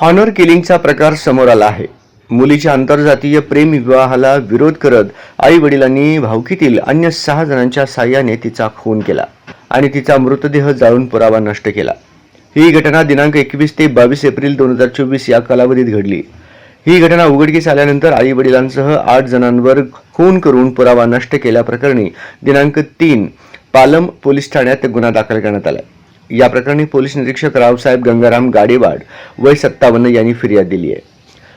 Honour किलिंगचा प्रकार समोर आला आहे. मुलीच्या आंतरजातीय प्रेम विवाहाला विरोध करत आई वडिलांनी भावकीतील अन्य सहा जणांच्या साह्याने तिचा खून केला आणि तिचा मृतदेह जाळून पुरावा नष्ट केला. ही घटना दिनांक एकवीस ते बावीस एप्रिल दोन हजार चोवीस या कालावधीत घडली. ही घटना उघडकीस आल्यानंतर आई वडिलांसह आठ जणांवर खून करून पुरावा नष्ट केल्याप्रकरणी दिनांक तीन पालम पोलीस ठाण्यात गुन्हा दाखल करण्यात आला. या प्रकरणी पोलीस निरीक्षक रावसाहेब गंगाराम गाडेवाड वय सत्तावन्न यांनी फिर्याद दिली आहे.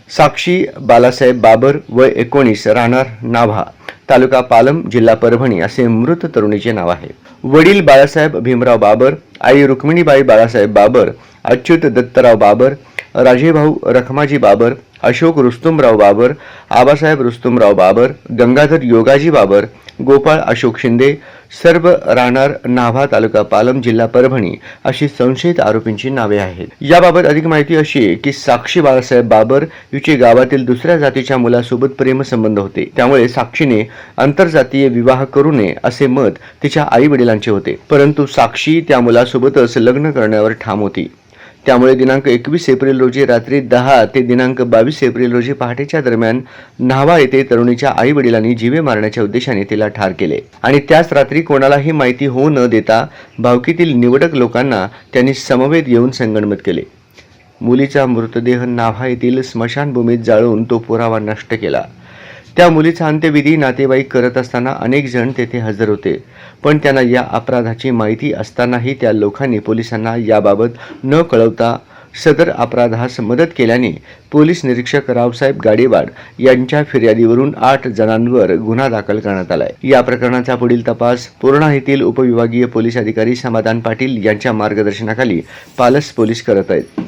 साक्षी बालासाहेब बाबर वय एकोणीस राहणार नाभा तालुका पालम जिल्हा परभणी असे मृत तरुणीचे नाव आहे. वडील बाळासाहेब भीमराव बाबर आई रुक्मिणीबाई बाळासाहेब बाबर अच्युत दत्तराव बाबर राजेभाऊ रखमाजी बाबर अशोक रुस्तुमराव बाबर आबासाहेब रुस्तुमराव बाबर गंगाधर योगाजी बाबर गोपाळ अशोक शिंदे सर्व राहणार नाभा तालुका पालम जिल्हा परभणी अशी संशयित आरोपींची नावे आहेत. याबाबत अधिक माहिती अशी आहे की साक्षी बाळासाहेब बाबर हिचे गावातील दुसऱ्या जातीच्या मुलासोबत प्रेमसंबंध होते. त्यामुळे साक्षीने आंतरजातीय विवाह करू नये असे मत तिच्या आई वडिलांचे होते. परंतु साक्षी त्या मुलासोबतच लग्न करण्यावर ठाम होती. त्यामुळे दिनांक एकवीस एप्रिल रोजी रात्री दहा ते दिनांक बावीस एप्रिल रोजी पहाटेच्या दरम्यान न्हावा येथे तरुणीच्या आई वडिलांनी जीवे मारण्याच्या उद्देशाने तिला ठार केले. आणि त्याच रात्री कोणालाही माहिती होऊ न देता भावकीतील निवडक लोकांना त्यांनी समवेत येऊन संगणमत केले. मुलीचा मृतदेह नाभा येथील स्मशानभूमीत जाळून तो पुरावा नष्ट केला. त्या मुलीचा अंत्यविधी नातेवाईक करत असताना अनेक जण तेथे हजर होते. पण त्यांना या अपराधाची माहिती असतानाही त्या लोकांनी पोलिसांना याबाबत न कळवता सदर अपराधास मदत केल्याने पोलीस निरीक्षक रावसाहेब गाडेवाड यांच्या फिर्यादीवरून आठ जणांवर गुन्हा दाखल करण्यात आलाय. या प्रकरणाचा पुढील तपास पूर्णा येथील उपविभागीय पोलीस अधिकारी समाधान पाटील यांच्या मार्गदर्शनाखाली पालस पोलीस करत आहेत.